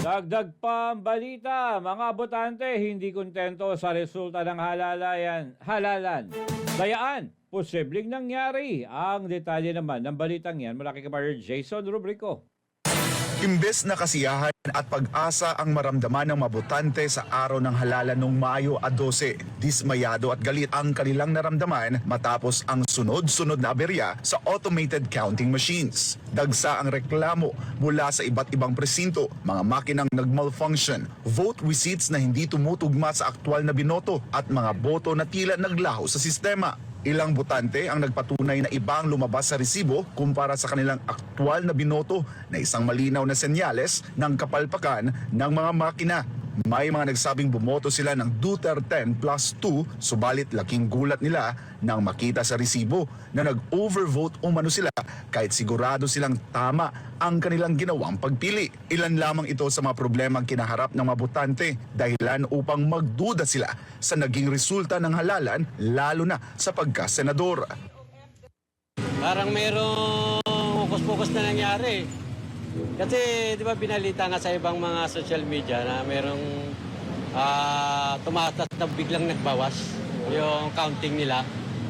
Dagdag pa ang balita, mga botante hindi kontento sa resulta ng halalayan, halalan. Dayaan, posibleng nangyari. Ang detalye naman ng balitang yan mula kay Kabayer Jason Rubrico. Imbes na kasiyahan at pag-asa ang maramdaman ng mabutante sa araw ng halalan noong Mayo a 12, dismayado at galit ang kanilang naramdaman matapos ang sunod-sunod na aberya sa automated counting machines. Dagsa ang reklamo mula sa iba't ibang presinto, mga makinang nag-malfunction, vote receipts na hindi tumutugma sa aktwal na binoto at mga boto na tila naglaho sa sistema. Ilang botante ang nagpatunay na ibang lumabas sa resibo kumpara sa kanilang aktwal na binoto na isang malinaw na senyales ng kapalpakan ng mga makina. May mga nagsabing bumoto sila ng Duterte 10 plus 2 subalit laking gulat nila nang makita sa resibo na nag-overvote umano sila kahit sigurado silang tama ang kanilang ginawang pagpili. Ilan lamang ito sa mga problemang kinaharap ng mga botante dahilan upang magduda sila sa naging resulta ng halalan lalo na sa pagkasenador. Parang merong focus-focus na nangyari. Kasi di ba binalita nga sa ibang mga social media na merong ah tumatas na biglang nagbawas yung counting nila.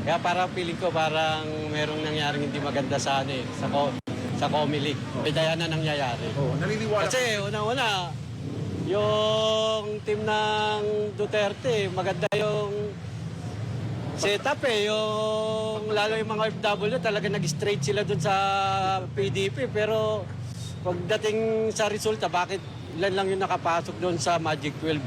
Kaya parang feeling ko parang merong nangyaring hindi maganda sa ano eh, sa ko sa Comelec. Kaya na nangyayari. Oh, naniniwala Kasi una-una, yung team ng Duterte, maganda yung setup eh. Yung, lalo yung mga FW, talaga nag-straight sila dun sa PDP. Pero pagdating sa resulta, bakit ilan lang yung nakapasok doon sa Magic 12?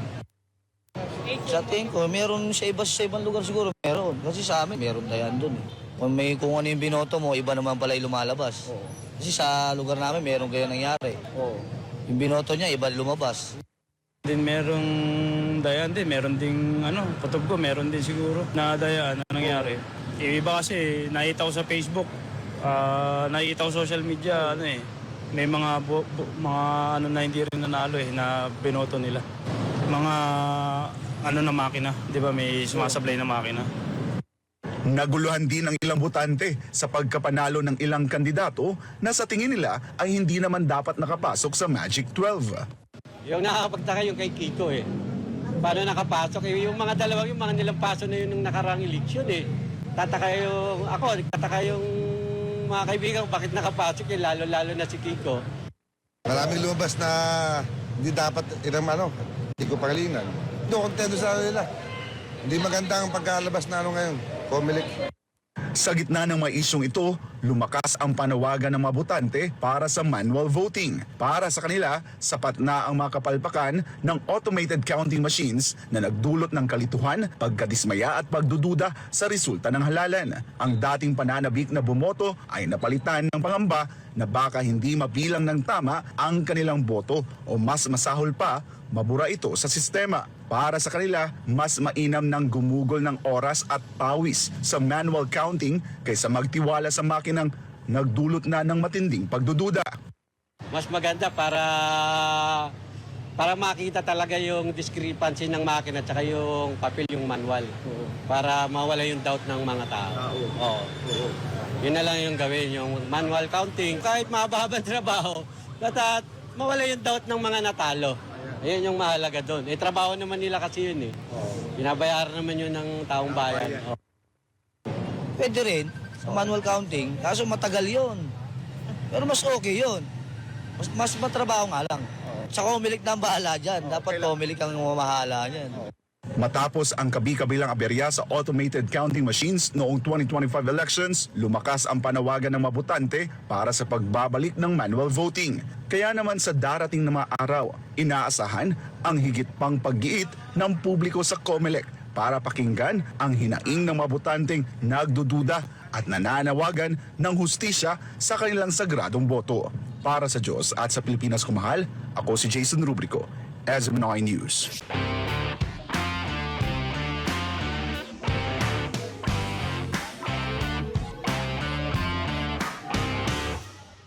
Sa tingin ko, meron sa iba sa ibang lugar siguro. Meron. Kasi sa amin, meron dayan dun. Eh. Kung, may, kung ano yung binoto mo, iba naman pala yung lumalabas. Kasi sa lugar namin, meron kayo nangyari. Yung binoto niya, iba lumabas. din merong dayan din, meron ding ano, putog ko, meron din siguro na dayan na nangyari. Yung iba kasi, nakita ko sa Facebook, ah nakita ko sa social media, ano eh, may mga bu- bu- mga ano na hindi rin nanalo eh, na binoto nila. Mga ano na makina, di ba may sumasablay na makina. Naguluhan din ang ilang botante sa pagkapanalo ng ilang kandidato na sa tingin nila ay hindi naman dapat nakapasok sa Magic 12. Yung nakakapagtaka yung kay Kiko eh. Paano nakapasok? Eh, yung mga dalawang yung mga nilang paso na yun nung nakarang eleksyon eh. Tataka yung, ako, nagtataka yung mga kaibigan ko, bakit nakapasok eh, lalo-lalo na si Kiko. Maraming lumabas na hindi dapat ilang ano, hindi ko pagalingan. Doon, kontento sa nila. Hindi maganda ang pagkalabas na ano ngayon. Comelec. Sa gitna ng mga isyong ito, lumakas ang panawagan ng mga botante para sa manual voting. Para sa kanila, sapat na ang mga kapalpakan ng automated counting machines na nagdulot ng kalituhan, pagkadismaya at pagdududa sa resulta ng halalan. Ang dating pananabik na bumoto ay napalitan ng pangamba na baka hindi mabilang ng tama ang kanilang boto o mas masahol pa, mabura ito sa sistema. Para sa kanila, mas mainam ng gumugol ng oras at pawis sa manual counting kaysa magtiwala sa makinang nagdulot na ng matinding pagdududa. Mas maganda para para makita talaga yung discrepancy ng makina at saka yung papel, yung manual. Para mawala yung doubt ng mga tao. Oo. Yun na lang yung gawin, yung manual counting. Kahit mahabang trabaho, dapat mawala yung doubt ng mga natalo. Ayun yung mahalaga doon. Eh, trabaho naman nila kasi yun eh. Binabayaran naman yun ng taong bayan. Oo. Pwede rin sa manual counting, kaso matagal yon. Pero mas okay yon. Mas, mas matrabaho nga lang. Sa Comelec na ang bahala dyan. Dapat Comelec ang mamahala niyan. Matapos ang kabi-kabilang aberya sa automated counting machines noong 2025 elections, lumakas ang panawagan ng mabutante para sa pagbabalik ng manual voting. Kaya naman sa darating na mga araw, inaasahan ang higit pang paggiit ng publiko sa COMELEC para pakinggan ang hinaing ng mabutanteng nagdududa at nananawagan ng hustisya sa kanilang sagradong boto. Para sa Diyos at sa Pilipinas kumahal, ako si Jason Rubrico, SM9 News.